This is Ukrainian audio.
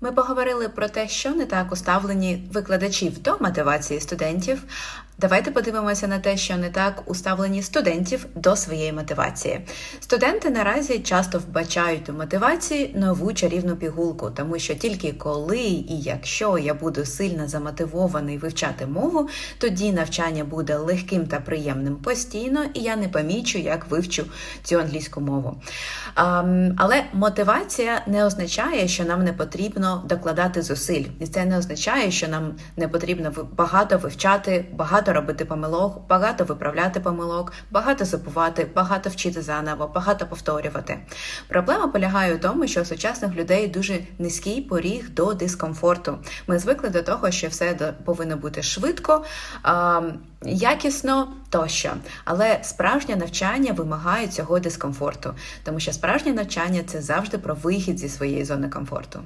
Ми поговорили про те, що не так у ставленні викладачів до мотивації студентів. Давайте подивимося на те, що не так у ставленні студентів до своєї мотивації. Студенти наразі часто вбачають у мотивації нову чарівну пігулку, тому що тільки коли і якщо я буду сильно замотивований вивчати мову, тоді навчання буде легким та приємним постійно, і я не помічу, як вивчу цю англійську мову. Але мотивація не означає, що нам не потрібно докладати зусиль, і це не означає, що нам не потрібно багато вивчати, багато робити помилок, багато виправляти помилок, багато забувати, багато вчити заново, багато повторювати. Проблема полягає у тому, що у сучасних людей дуже низький поріг до дискомфорту. Ми звикли до того, що все повинно бути швидко, якісно тощо. Але справжнє навчання вимагає цього дискомфорту, тому що справжнє навчання це завжди про вихід зі своєї зони комфорту.